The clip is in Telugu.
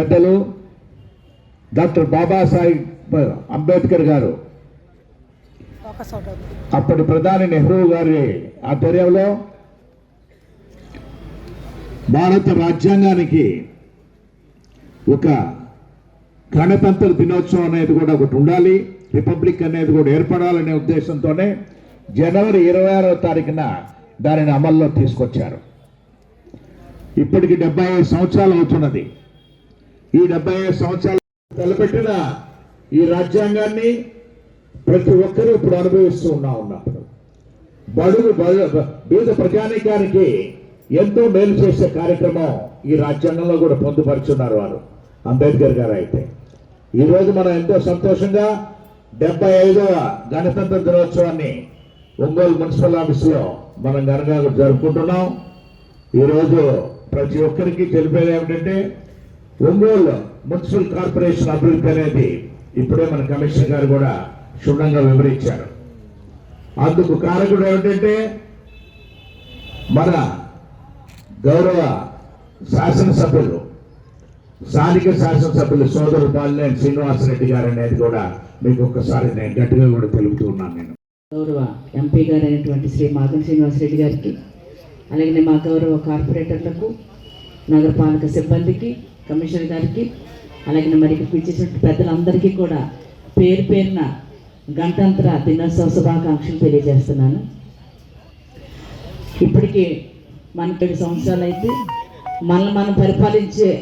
పెద్దలు డాక్టర్ బాబాసాహెబ్ అంబేద్కర్ గారు. అప్పటి ప్రధాని నెహ్రూ గారి ఆధ్వర్యంలో భారత రాజ్యాంగానికి ఒక గణతంత్ర దినోత్సవం అనేది కూడా ఒకటి ఉండాలి. రిపబ్లిక్ అనేది కూడా ఏర్పడాలనే ఉద్దేశంతోనే జనవరి ఇరవై ఆరో తారీఖున దానిని అమల్లో తీసుకొచ్చారు. ఇప్పటికి డెబ్బై ఐదు సంవత్సరాలు అవుతున్నది. ఈ డెబ్బై ఐదు సంవత్సరాలు తలపెట్టిన ఈ రాజ్యాంగాన్ని ప్రతి ఒక్కరూ ఇప్పుడు అనుభవిస్తూ ఉన్నా ఉన్నప్పుడు. బడుగు బడు- బీద ప్రజానీకానికి ఎంతో మేలు చేసే కార్యక్రమం ఈ రాజ్యాంగంలో కూడా పొందుపరుచున్నారు వారు. అంబేద్కర్ గారు అయితే. ఈరోజు మనం ఎంతో సంతోషంగా డెబ్బై ఐదవ గణతంత్ర దినోత్సవాన్ని ఒంగోలు మున్సిపల్ ఆఫీస్లో మనం ఘనంగా జరుపుకుంటున్నాం. ఈరోజు ప్రతి ఒక్కరికి తెలిపేది ఏమిటంటే ఒంగోలు మున్సిపల్ కార్పొరేషన్ అభివృద్ధి అనేది ఇప్పుడే మన కమిషనర్ గారు కూడా క్షుణ్ణంగా వివరించారు. అందుకు కారకుడు ఏమిటంటే మన గౌరవ శాసనసభ్యులు స్థానిక శాసనసభ్యులు సోదరు బాలినేని శ్రీనివాసరెడ్డి గారు అనేది కూడా మీకు ఒక్కసారి నేను గట్టిగా కూడా తెలుపుతూ ఉన్నాను నేను. గౌరవ ఎంపీ గారు అయినటువంటి శ్రీ మాధవ శ్రీనివాసరెడ్డి గారికి అలాగే మా గౌరవ కార్పొరేటర్లకు నగరపాలక సిబ్బందికి కమిషనర్ గారికి అలాగే మరి ఇక్కడికి పెద్దలందరికీ కూడా పేరు పేరున గంటాంతర దినోత్సవ శుభాకాంక్షలు తెలియజేస్తున్నాను. ఇప్పటికి మనకి ఏడు సంవత్సరాలు అయితే మనల్ని మనం పరిపాలించే